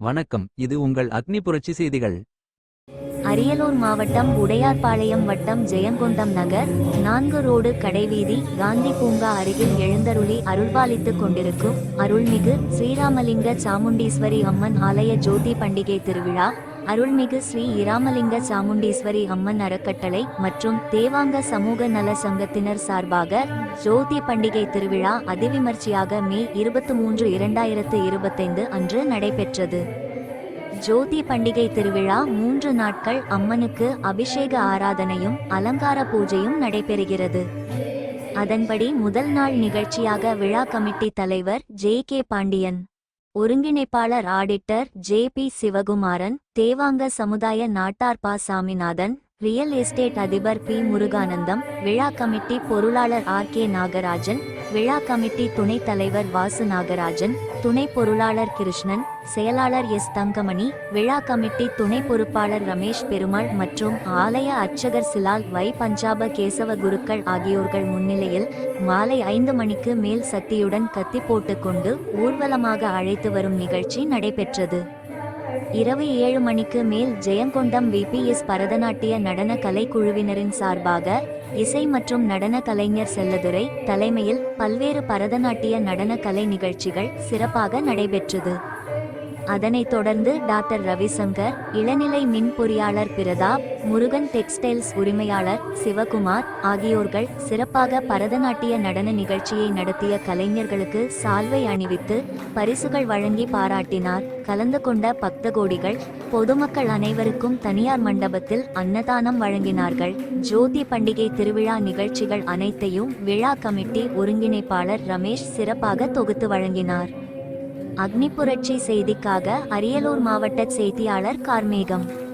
வணக்கம் இது உங்கள் அக்னி புரட்சி செய்திகள். அரியலூர் மாவட்டம் உடையார்பாளையம் வட்டம் ஜெயங்கொண்டம் நகர் நான்கு ரோடு கடைவீதி காந்தி பூங்கா அருகில் எழுந்தருளி அருள்பாலித்துக் கொண்டிருக்கும் அருள்மிகு ஸ்ரீராமலிங்க சாமுண்டீஸ்வரி அம்மன் ஆலய ஜோதி பண்டிகை திருவிழா அருள்மிகு ஸ்ரீ இராமலிங்க சாமுண்டீஸ்வரி அம்மன் அறக்கட்டளை மற்றும் தேவாங்க சமூக நல சங்கத்தினர் சார்பாக ஜோதி பண்டிகை திருவிழா அதிவிமர்சையாக மே இருபத்தி மூன்று இரண்டாயிரத்து இருபத்தைந்து அன்று நடைபெற்றது. ஜோதி பண்டிகை திருவிழா மூன்று நாட்கள் அம்மனுக்கு அபிஷேக ஆராதனையும் அலங்கார பூஜையும் நடைபெறுகிறது. அதன்படி முதல் நாள் நிகழ்ச்சியாக விழா கமிட்டி தலைவர் ஜே கே பாண்டியன் ஒருங்கிணைப்பாளர் auditor J P Sivakumaran Devanga சமுதாய நாட்டார்பா சாமிநாதன் ரியல் எஸ்டேட் அதிபர் பி. முருகானந்தம் விழா கமிட்டி பொருளாளர் ஆர். கே. நாகராஜன் விழா கமிட்டி துணைத் தலைவர் வாசு நாகராஜன் துணை பொருளாளர் கிருஷ்ணன் செயலாளர் எஸ். தங்கமணி விழா கமிட்டி துணை பொறுப்பாளர் ரமேஷ் பெருமாள் மற்றும் ஆலய அர்ச்சகர் சிலால் வை. பஞ்சாப கேசவ குருக்கள் ஆகியோர்கள் முன்னிலையில் மாலை ஐந்து மணிக்கு மேல் சக்தியுடன் கத்தி போட்டுக்கொண்டு ஊர்வலமாக அழைத்து வரும் நிகழ்ச்சி நடைபெற்றது. இரவு ஏழு மணிக்கு மேல் ஜெயங்கொண்டம் விபிஎஸ் பரதநாட்டிய நடன கலைக்குழுவினரின் சார்பாக இசை மற்றும் நடன கலைஞர் செல்லதுரை தலைமையில் பல்வேறு பரதநாட்டிய நடன கலை நிகழ்ச்சிகள் சிறப்பாக நடைபெற்றது. அதனைத் தொடர்ந்து டாக்டர் ரவிசங்கர் இளநிலை மின் பொறியாளர் பிரதாப் முருகன் டெக்ஸ்டைல்ஸ் உரிமையாளர் சிவகுமார் ஆகியோர்கள் சிறப்பாக பரதநாட்டிய நடன நிகழ்ச்சியை நடத்திய கலைஞர்களுக்கு சால்வை அணிவித்து பரிசுகள் வழங்கி பாராட்டினார். கலந்து கொண்ட பக்தகோடிகள் பொதுமக்கள் அனைவருக்கும் தனியார் மண்டபத்தில் அன்னதானம் வழங்கினார்கள். ஜோதி பண்டிகை திருவிழா நிகழ்ச்சிகள் அனைத்தையும் விழா கமிட்டி ஒருங்கிணைப்பாளர் ரமேஷ் சிறப்பாக தொகுத்து வழங்கினார். அக்னி புரட்சி செய்திக்காக அரியலூர் மாவட்ட செய்தியாளர் கார்மேகம்.